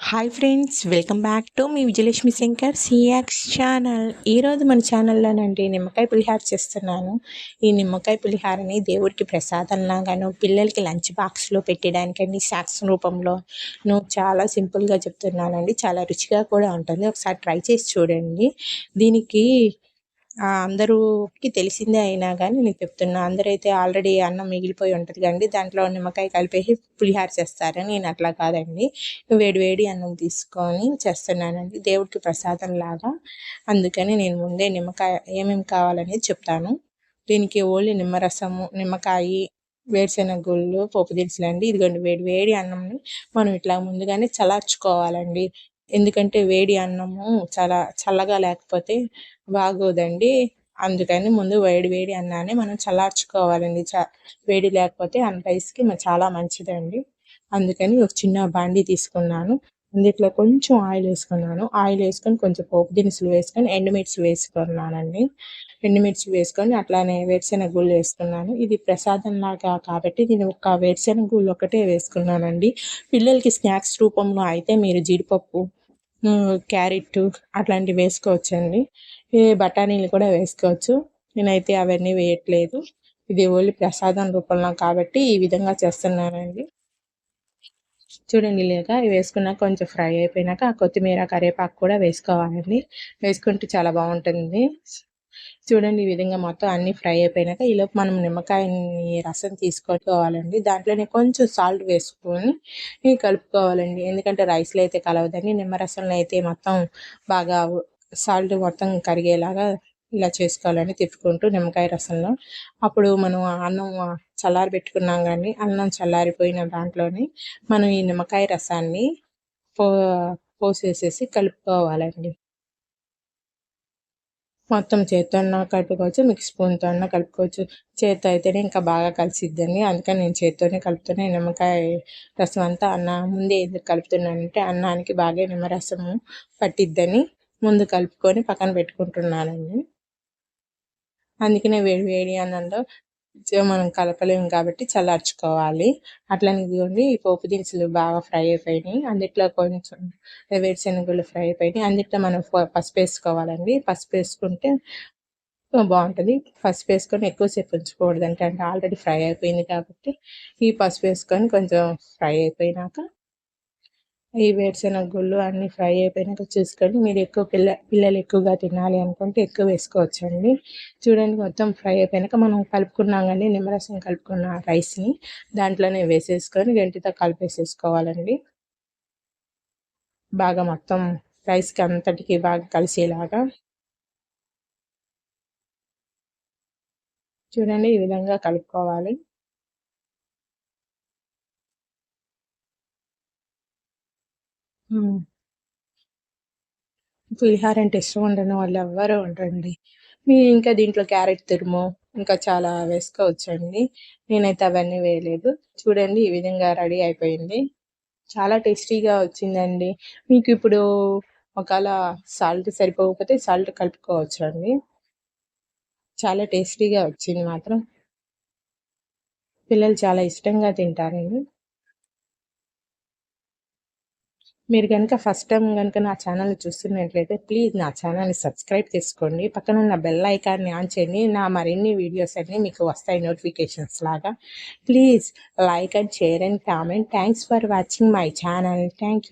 Hi friends welcome back to me Vijayalakshmi Shankar CX channel ఈరోజు మన ఛానల్లోనండి నిమ్మకాయ పులిహార చేస్తున్నాను. ఈ నిమ్మకాయ పులిహారని దేవుడికి ప్రసాదంలాగాను పిల్లలకి లంచ్ బాక్స్లో పెట్టడానికండి స్నాక్స్ రూపంలో. నువ్వు చాలా సింపుల్గా చెప్తున్నానండి చాలా రుచిగా కూడా ఉంటుంది. ఒకసారి ట్రై చేసి చూడండి. దీనికి అందరూకి తెలిసిందే అయినా కానీ నేను చెప్తున్నా అందరైతే ఆల్రెడీ అన్నం మిగిలిపోయి ఉంటుంది కండి దాంట్లో నిమ్మకాయ కలిపేసి పులిహార చేస్తారు నేను అట్లా కాదండి. వేడివేడి అన్నం తీసుకొని చేస్తున్నానండి దేవుడికి ప్రసాదం లాగా. అందుకని నేను ముందే నిమ్మకాయ ఏమేమి కావాలనేది చెప్తాను. దీనికి ఓన్లీ నిమ్మరసము నిమ్మకాయ వేరుశెనగ గుళ్ళు పోపు దినుసులండి. ఇదిగోండి వేడి వేడి అన్నంని మనం ఇట్లా ముందుగానే చలార్చుకోవాలండి ఎందుకంటే వేడి అన్నము చాలా చల్లగా లేకపోతే బాగోదండి. అందుకని ముందు వేడి వేడి అన్నాన్ని మనం చల్లార్చుకోవాలండి. చ వేడి లేకపోతే అన్న రైస్కి చాలా మంచిదండి. అందుకని ఒక చిన్న బాండీ తీసుకున్నాను. అందుట్లో కొంచెం ఆయిల్ వేసుకున్నాను. ఆయిల్ వేసుకొని కొంచెం పోపు దినుసులు వేసుకొని ఎండుమిర్చి వేసుకున్నానండి. ఎండుమిర్చి వేసుకొని అట్లానే వేరుశెనగ గుళ్ళు వేసుకున్నాను. ఇది ప్రసాదం లాగా కాబట్టి నేను ఒక వేరుశెనగ గుళ్ళు ఒకటే వేసుకున్నానండి. పిల్లలకి స్నాక్స్ రూపంలో అయితే మీరు జీడిపప్పు క్యారెట్ అట్లాంటివి వేసుకోవచ్చండి. బఠానీలు కూడా వేసుకోవచ్చు. నేనైతే అవన్నీ వేయట్లేదు. ఇది ఓన్లీ ప్రసాదం రూపంలో కాబట్టి ఈ విధంగా చేస్తున్నానండి. చూడండి లేక వేసుకున్నాక కొంచెం ఫ్రై అయిపోయినాక కొత్తిమీర కరివేపాకు కూడా వేసుకోవాలండి. వేసుకుంటే చాలా బాగుంటుంది. చూడండి ఈ విధంగా మొత్తం అన్ని ఫ్రై అయిపోయినాక ఈలోపు మనం నిమ్మకాయని రసం తీసుకోవాలండి. దాంట్లోనే కొంచెం సాల్ట్ వేసుకొని కలుపుకోవాలండి. ఎందుకంటే రైస్లో అయితే కలవదండి. నిమ్మరసంలో అయితే మొత్తం బాగా సాల్ట్ మొత్తం కరిగేలాగా ఇలా చేసుకోవాలని తిప్పుకుంటూ నిమ్మకాయ రసంలో. అప్పుడు మనం అన్నం చల్లారి పెట్టుకున్నాం కానీ అన్నం చల్లారిపోయిన దాంట్లోని మనం ఈ నిమ్మకాయ రసాన్ని పో పోసేసేసి కలుపుకోవాలండి. మొత్తం చేత్తో కలుపుకోవచ్చు మిక్స్ స్పూన్తో అన్న కలుపుకోవచ్చు. చేత్తో అయితేనే ఇంకా బాగా కలిసిద్దండి. అందుకని నేను చేత్తోనే కలుపుతూనే నిమ్మకాయ రసం అంతా అన్న ముందే ఎందుకు కలుపుతున్నానంటే అన్నానికి బాగా నిమ్మరసము పట్టిద్దని ముందు కలుపుకొని పక్కన పెట్టుకుంటున్నానండి. అందుకనే వేడి వేడి అన్నంలో మనం కలపలేము కాబట్టి చల్లార్చుకోవాలి. అట్లనే ఇదిగోండి ఈ పోపు దినుసులు బాగా ఫ్రై అయిపోయినాయి. అందుట్లో కొంచెం వేరుశనగలు ఫ్రై అయిపోయినాయి. అందుట్లో మనం పసుపు వేసుకోవాలండి. పసుపు వేసుకుంటే బాగుంటుంది. పసుపు వేసుకొని ఎక్కువసేపు ఉంచకూడదు అంటే అంటే ఆల్రెడీ ఫ్రై అయిపోయింది కాబట్టి ఈ పసుపు వేసుకొని కొంచెం ఫ్రై అయిపోయినాక ఈ వేరుశెనగ గుళ్ళు అన్నీ ఫ్రై అయిపోయినాక చూసుకొని మీరు ఎక్కువ పిల్ల పిల్లలు ఎక్కువగా తినాలి అనుకుంటే ఎక్కువ వేసుకోవచ్చండి. చూడండి మొత్తం ఫ్రై అయిపోయినాక మనం కలుపుకున్నాం కానీ నిమ్మరసం కలుపుకున్న రైస్ని దాంట్లోనే వేసేసుకొని గంటితో కలిపేసేసుకోవాలండి. బాగా మొత్తం రైస్కి అంతటికి బాగా కలిసేలాగా. చూడండి ఈ విధంగా కలుపుకోవాలి. పులిహార అంటే ఇష్టం ఉండని వాళ్ళు ఎవ్వరూ ఉండరండి మీరు ఇంకా దీంట్లో క్యారెట్ తురుము ఇంకా చాలా వేసుకోవచ్చండి. నేనైతే అవన్నీ వేయలేదు. చూడండి ఈ విధంగా రెడీ అయిపోయింది. చాలా టేస్టీగా వచ్చిందండి. మీకు ఇప్పుడు ఒకవేళ సాల్ట్ సరిపోకపోతే సాల్ట్ కలుపుకోవచ్చు అండి చాలా టేస్టీగా వచ్చింది మాత్రం. పిల్లలు చాలా ఇష్టంగా తింటారండి. మీరు కనుక ఫస్ట్ టైం కనుక నా ఛానల్ చూస్తున్నట్లయితే ప్లీజ్ నా ఛానల్ని సబ్స్క్రైబ్ చేసుకోండి. పక్కన ఉన్న బెల్ ఐకాన్ని ఆన్ చేయండి. నా మరిన్ని వీడియోస్ అన్నీ మీకు వస్తాయి నోటిఫికేషన్స్ లాగా. Please like and share and comment thanks for watching my channel thank you